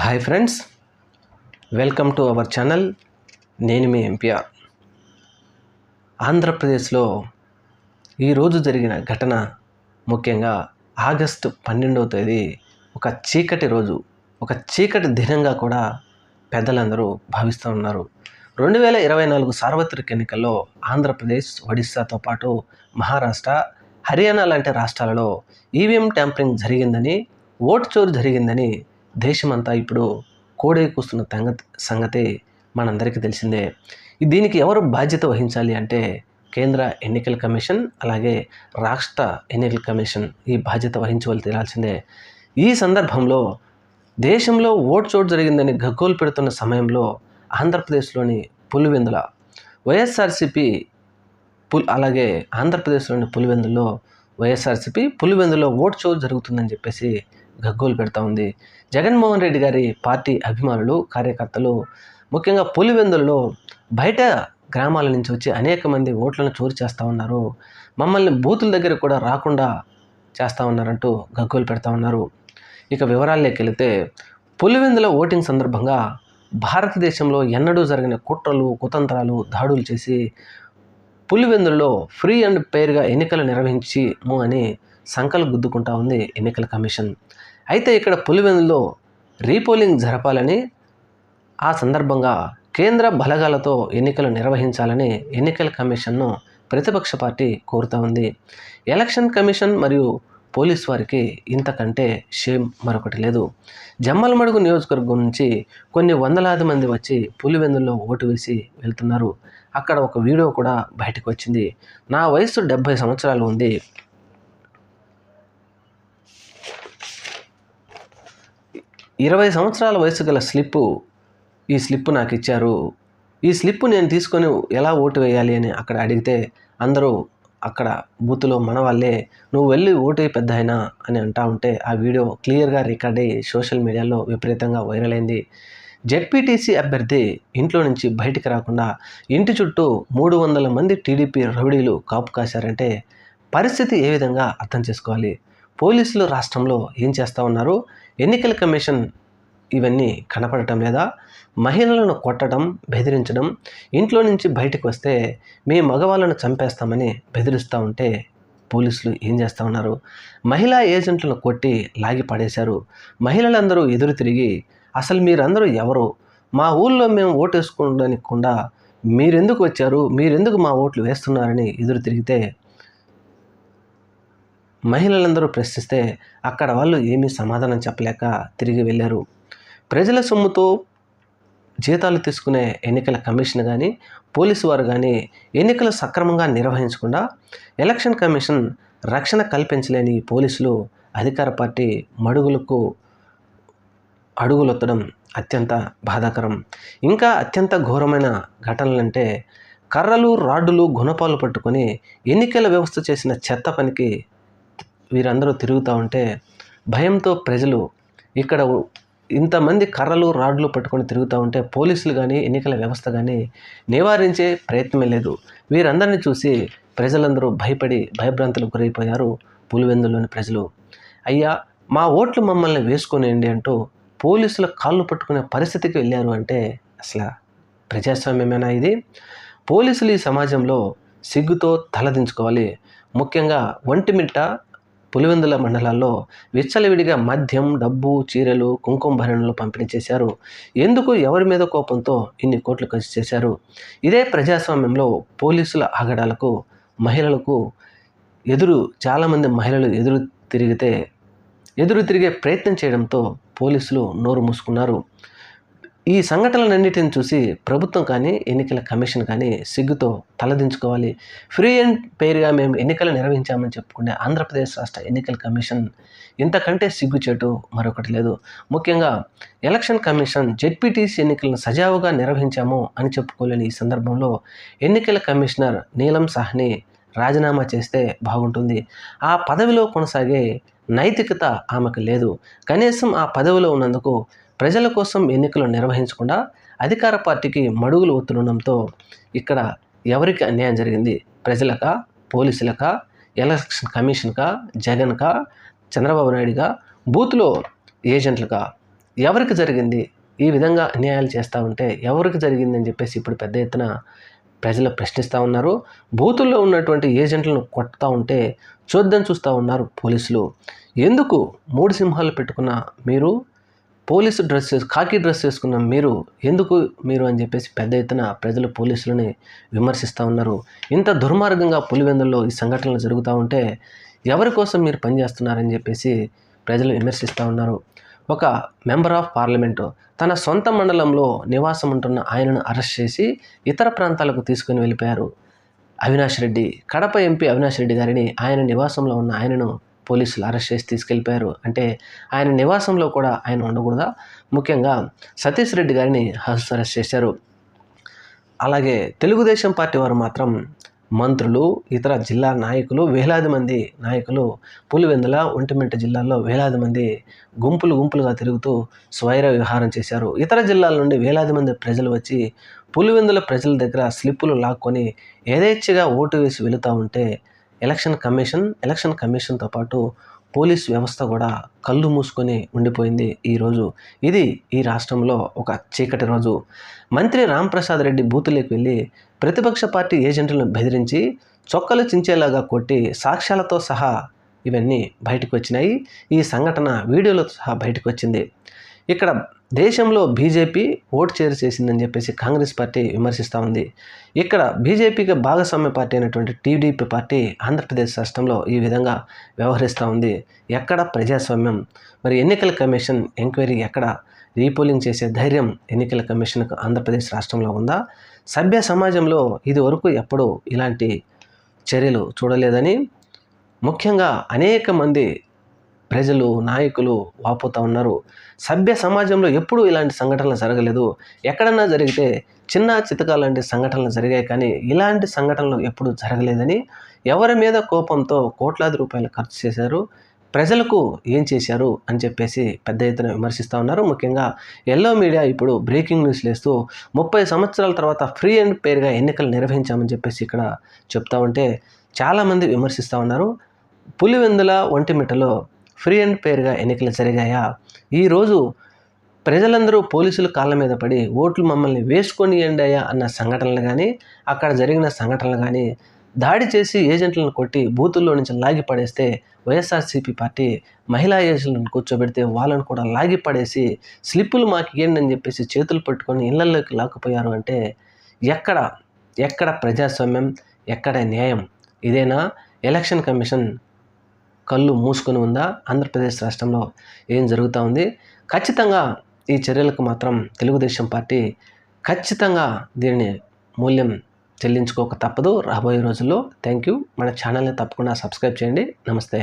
Hi friends welcome to our channel నేను మీ MPR ఆంధ్రప్రదేశ్లో ఈరోజు జరిగిన ఘటన ముఖ్యంగా ఆగస్టు పన్నెండవ తేదీ ఒక చీకటి రోజు ఒక చీకటి దినంగా కూడా పెద్దలందరూ భావిస్తూ ఉన్నారు. రెండు వేల ఇరవై నాలుగు సార్వత్రిక ఎన్నికల్లో ఆంధ్రప్రదేశ్ ఒడిస్సాతో పాటు మహారాష్ట్ర హర్యానా లాంటి రాష్ట్రాలలో ఈవీఎం ట్యాంపరింగ్ జరిగిందని ఓటు చోరు జరిగిందని దేశమంతా ఇప్పుడు కోడే కూస్తున్న సంగతి సంగతి మనందరికీ తెలిసిందే. దీనికి ఎవరు బాధ్యత వహించాలి అంటే కేంద్ర ఎన్నికల కమిషన్ అలాగే రాష్ట్ర ఎన్నికల కమిషన్ ఈ బాధ్యత వహించవలసి తీరాల్సిందే. ఈ సందర్భంలో దేశంలో ఓటు చోటు జరిగిందని గగ్గోలు పెడుతున్న సమయంలో ఆంధ్రప్రదేశ్లోని పులివెందుల వైఎస్ఆర్సిపి పుల్ అలాగే ఆంధ్రప్రదేశ్లోని పులివెందులో వైఎస్ఆర్సిపి పులివెందులో ఓటు చోటు జరుగుతుందని చెప్పేసి గగ్గోలు పెడతా ఉంది. జగన్మోహన్ రెడ్డి గారి పార్టీ అభిమానులు కార్యకర్తలు ముఖ్యంగా పులివెందుల్లో బయట గ్రామాల నుంచి వచ్చి అనేక మంది ఓట్లను చోరు చేస్తూ ఉన్నారు. మమ్మల్ని బూతుల దగ్గర కూడా రాకుండా చేస్తూ ఉన్నారంటూ గగ్గోలు పెడతా ఉన్నారు. ఇక వివరాల్లోకి వెళితే పులివెందుల ఓటింగ్ సందర్భంగా భారతదేశంలో ఎన్నడూ జరిగిన కుట్రలు కుతంత్రాలు దాడులు చేసి పులివెందులలో ఫ్రీ అండ్ పేర్గా ఎన్నికలు నిర్వహించిము అని సంకలు గుద్దుకుంటా ఉంది ఎన్నికల కమిషన్. అయితే ఇక్కడ పులివెందులో రీపోలింగ్ జరపాలని ఆ సందర్భంగా కేంద్ర బలగాలతో ఎన్నికలు నిర్వహించాలని ఎన్నికల కమిషన్ను ప్రతిపక్ష పార్టీ కోరుతా ఉంది. ఎలక్షన్ కమిషన్ మరియు పోలీస్ వారికి ఇంతకంటే షేమ్ మరొకటి లేదు. జమ్మలమడుగు నియోజకవర్గం నుంచి కొన్ని వందలాది మంది వచ్చి పులివెందుల్లో ఓటు వేసి వెళ్తున్నారు. అక్కడ ఒక వీడియో కూడా బయటకు వచ్చింది. నా వయసు డెబ్భై సంవత్సరాలు ఉంది. ఇరవై సంవత్సరాల వయసు గల స్లిప్పు ఈ స్లిప్ నాకు ఇచ్చారు. ఈ స్లిప్ నేను తీసుకొని ఎలా ఓటు వేయాలి అని అక్కడ అడిగితే అందరూ అక్కడ బూత్లో మన వాళ్ళే నువ్వు వెళ్ళి ఓటు పెద్ద అయినా అని అంటా ఉంటే ఆ వీడియో క్లియర్గా రికార్డ్ అయ్యి సోషల్ మీడియాలో విపరీతంగా వైరల్ అయింది. జెడ్పీటీసీ అభ్యర్థి ఇంట్లో నుంచి బయటికి రాకుండా ఇంటి చుట్టూ మూడు వందల మంది టీడీపీ రౌడీలు కాపు కాశారంటే పరిస్థితి ఏ విధంగా అర్థం చేసుకోవాలి? పోలీసులు రాష్ట్రంలో ఏం చేస్తూ ఉన్నారు? ఎన్నికల కమిషన్ ఇవన్నీ కనపడటం లేదా మహిళలను కొట్టడం బెదిరించడం ఇంట్లో నుంచి బయటకు వస్తే మీ మగవాళ్ళను చంపేస్తామని బెదిరిస్తూ ఉంటే పోలీసులు ఏం చేస్తూ ఉన్నారు? మహిళా ఏజెంట్లను కొట్టి లాగి పడేశారు. మహిళలందరూ ఎదురు తిరిగి అసలు మీరందరూ ఎవరు? మా ఊళ్ళో మేము ఓటు వేసుకోవడానికి మీరెందుకు వచ్చారు? మీరెందుకు మా ఓట్లు వేస్తున్నారని ఎదురు తిరిగితే మహిళలందరూ ప్రశ్నిస్తే అక్కడ వాళ్ళు ఏమీ సమాధానం చెప్పలేక తిరిగి వెళ్ళారు. ప్రజల సొమ్ముతో జీతాలు తీసుకునే ఎన్నికల కమిషన్ కానీ పోలీసు వారు కానీ ఎన్నికలు సక్రమంగా నిర్వహించకుండా ఎలక్షన్ కమిషన్ రక్షణ కల్పించలేని పోలీసులు అధికార పార్టీ మడుగులకు అడుగులొత్తడం అత్యంత బాధాకరం. ఇంకా అత్యంత ఘోరమైన ఘటనలంటే కర్రలు రాడ్డులు గుణపాలు పట్టుకొని ఎన్నికల వ్యవస్థ చేసిన చెత్త పనికి వీరందరూ తిరుగుతూ ఉంటే భయంతో ప్రజలు ఇక్కడ ఇంతమంది కర్రలు రాడ్లు పట్టుకొని తిరుగుతూ ఉంటే పోలీసులు కానీ ఎన్నికల వ్యవస్థ కానీ నివారించే ప్రయత్నమే లేదు. వీరందరినీ చూసి ప్రజలందరూ భయపడి భయభ్రాంతులకు గురైపోయారు పులివెందులోని ప్రజలు. అయ్యా మా ఓట్లు మమ్మల్ని వేసుకునేయండి అంటూ పోలీసుల కాళ్ళు పట్టుకునే పరిస్థితికి వెళ్ళారు అంటే అసలు ప్రజాస్వామ్యమేనా ఇది? పోలీసులు ఈ సమాజంలో సిగ్గుతో తలదించుకోవాలి. ముఖ్యంగా ఒంటిమిట్ట పులివెందుల మండలాల్లో విచ్చలవిడిగా మద్యం డబ్బు చీరలు కుంకుమ భరణలు పంపిణీ చేశారు. ఎందుకు ఎవరి మీద కోపంతో ఇన్ని కోట్లు ఖర్చు చేశారు? ఇదే ప్రజాస్వామ్యంలో పోలీసుల ఆగడాలకు మహిళలకు ఎదురు చాలామంది మహిళలు ఎదురు తిరిగితే ఎదురు తిరిగే ప్రయత్నం చేయడంతో పోలీసులు నోరు మూసుకున్నారు. ఈ సంఘటనలన్నిటిని చూసి ప్రభుత్వం కానీ ఎన్నికల కమిషన్ కానీ సిగ్గుతో తలదించుకోవాలి. ఫ్రీ అండ్ పేరుగా మేము ఎన్నికలు నిర్వహించామని చెప్పుకునే ఆంధ్రప్రదేశ్ రాష్ట్ర ఎన్నికల కమిషన్ ఇంతకంటే సిగ్గుచేటు మరొకటి లేదు. ముఖ్యంగా ఎలక్షన్ కమిషన్ జెడ్పీటీసీ ఎన్నికలను సజావుగా నిర్వహించాము అని చెప్పుకోలేని ఈ సందర్భంలో ఎన్నికల కమిషనర్ నీలం సాహ్ని రాజీనామా చేస్తే బాగుంటుంది. ఆ పదవిలో కొనసాగే నైతికత ఆమెకు లేదు. కనీసం ఆ పదవిలో ఉన్నందుకు ప్రజల కోసం ఎన్నికలు నిర్వహించకుండా అధికార పార్టీకి మడుగులు ఒత్తుండడంతో ఇక్కడ ఎవరికి అన్యాయం జరిగింది? ప్రజలకా? పోలీసులకా? ఎలక్షన్ కమిషన్కా? జగన్కా? చంద్రబాబు నాయుడుగా? బూత్లో ఏజెంట్లుగా ఎవరికి జరిగింది? ఈ విధంగా అన్యాయాలు చేస్తూ ఉంటే ఎవరికి జరిగిందని చెప్పేసి ఇప్పుడు పెద్ద ఎత్తున ప్రజలు ప్రశ్నిస్తూ ఉన్నారు. బూతుల్లో ఉన్నటువంటి ఏజెంట్లను కొట్టుతూ ఉంటే చూద్దాం చూస్తూ ఉన్నారు పోలీసులు. ఎందుకు మూడు సింహాలు పెట్టుకున్న మీరు? పోలీసు డ్రెస్ కాకి డ్రెస్ వేసుకున్న మీరు ఎందుకు మీరు అని చెప్పేసి పెద్ద ఎత్తున ప్రజలు పోలీసులని విమర్శిస్తూ ఉన్నారు. ఇంత దుర్మార్గంగా పులివెందుల్లో ఈ సంఘటనలు జరుగుతూ ఉంటే ఎవరి కోసం మీరు పనిచేస్తున్నారని చెప్పేసి ప్రజలు విమర్శిస్తూ ఉన్నారు. ఒక మెంబర్ ఆఫ్ పార్లమెంటు తన సొంత మండలంలో నివాసం ఉంటున్న ఆయనను అరెస్ట్ చేసి ఇతర ప్రాంతాలకు తీసుకుని వెళ్ళిపోయారు. అవినాష్ రెడ్డి కడప ఎంపీ అవినాష్ రెడ్డి గారిని ఆయన నివాసంలో ఉన్న ఆయనను పోలీసులు అరెస్ట్ చేసి తీసుకెళ్ళిపోయారు. అంటే ఆయన నివాసంలో కూడా ఆయన ఉండకూడదా? ముఖ్యంగా సతీష్ రెడ్డి గారిని హౌస్ అరెస్ట్ చేశారు. అలాగే తెలుగుదేశం పార్టీ వారు మాత్రం మంత్రులు ఇతర జిల్లా నాయకులు వేలాది మంది నాయకులు పులివెందుల ఒంటిమిట్ట జిల్లాల్లో వేలాది మంది గుంపులు గుంపులుగా తిరుగుతూ స్వైర విహారం చేశారు. ఇతర జిల్లాల నుండి వేలాది మంది ప్రజలు వచ్చి పులివెందుల ప్రజల దగ్గర స్లిప్పులు లాక్కొని యథేచ్ఛగా ఓటు వేసి వెళుతూ ఉంటే ఎలక్షన్ కమిషన్ ఎలక్షన్ కమిషన్తో పాటు పోలీస్ వ్యవస్థ కూడా కళ్ళు మూసుకొని ఉండిపోయింది ఈరోజు ఇది ఈ రాష్ట్రంలో ఒక చీకటి రోజు. మంత్రి రాంప్రసాద్ రెడ్డి బూతులోకి వెళ్ళి ప్రతిపక్ష పార్టీ ఏజెంట్లను బెదిరించి చొక్కలు చించేలాగా కొట్టి సాక్ష్యాలతో సహా ఇవన్నీ బయటకు వచ్చినాయి. ఈ సంఘటన వీడియోలతో సహా బయటకు వచ్చింది. ఇక్కడ దేశంలో బీజేపీ ఓటు చేరు చేసిందని చెప్పేసి కాంగ్రెస్ పార్టీ విమర్శిస్తూ ఉంది. ఇక్కడ బీజేపీకి భాగస్వామ్య పార్టీ అయినటువంటి టీడీపీ పార్టీ ఆంధ్రప్రదేశ్ రాష్ట్రంలో ఈ విధంగా వ్యవహరిస్తూ ఉంది. ఎక్కడ ప్రజాస్వామ్యం? మరి ఎన్నికల కమిషన్ ఎంక్వైరీ ఎక్కడ? రీపోలింగ్ చేసే ధైర్యం ఎన్నికల కమిషన్కు ఆంధ్రప్రదేశ్ రాష్ట్రంలో ఉందా? సభ్య సమాజంలో ఇది వరకు ఎప్పుడూ ఇలాంటి చర్యలు చూడలేదని ముఖ్యంగా అనేక మంది ప్రజలు నాయకులు వాపోతూ ఉన్నారు. సభ్య సమాజంలో ఎప్పుడూ ఇలాంటి సంఘటనలు జరగలేదు. ఎక్కడన్నా జరిగితే చిన్న చితక లాంటి సంఘటనలు జరిగాయి కానీ ఇలాంటి సంఘటనలు ఎప్పుడూ జరగలేదని ఎవరి మీద కోపంతో కోట్లాది రూపాయలు ఖర్చు చేశారు. ప్రజలకు ఏం చేశారు అని చెప్పేసి పెద్ద ఎత్తున విమర్శిస్తూ ఉన్నారు. ముఖ్యంగా ఎల్లో మీడియా ఇప్పుడు బ్రేకింగ్ న్యూస్ లేస్తూ ముప్పై సంవత్సరాల తర్వాత ఫ్రీ అండ్ పేరుగా ఎన్నికలు నిర్వహించామని చెప్పేసి ఇక్కడ చెప్తా ఉంటే చాలామంది విమర్శిస్తూ ఉన్నారు. పులివెందుల ఒంటిమిట్టలో ఫ్రీ అండ్ పేరుగా ఎన్నికలు జరిగాయా? ఈరోజు ప్రజలందరూ పోలీసుల కాళ్ళ మీద పడి ఓట్లు మమ్మల్ని వేసుకొని ఎండాయా అన్న సంఘటనలు కానీ అక్కడ జరిగిన సంఘటనలు కానీ దాడి చేసి ఏజెంట్లను కొట్టి బూతుల్లో నుంచి లాగి పడేస్తే వైఎస్ఆర్సీపీ పార్టీ మహిళా ఏజెంట్లను కూర్చోబెడితే వాళ్ళను కూడా లాగి పడేసి స్లిప్పులు మాకు ఇవ్వండి అని చెప్పేసి చేతులు పట్టుకొని ఇళ్ళలోకి లాక్కుపోయారు అంటే ఎక్కడ? ఎక్కడ ప్రజాస్వామ్యం? ఎక్కడ న్యాయం? ఇదేనా? ఎలక్షన్ కమిషన్ కళ్ళు మూసుకొని ఉందా? ఆంధ్రప్రదేశ్ రాష్ట్రంలో ఏం జరుగుతూ ఉంది? ఖచ్చితంగా ఈ చర్యలకు మాత్రం తెలుగుదేశం పార్టీ ఖచ్చితంగా దీనిని మూల్యం చెల్లించుకోక తప్పదు. రాబోయే రోజుల్లో. థ్యాంక్ యూ మన ఛానల్ని తప్పకుండా సబ్స్క్రైబ్ చేయండి. నమస్తే.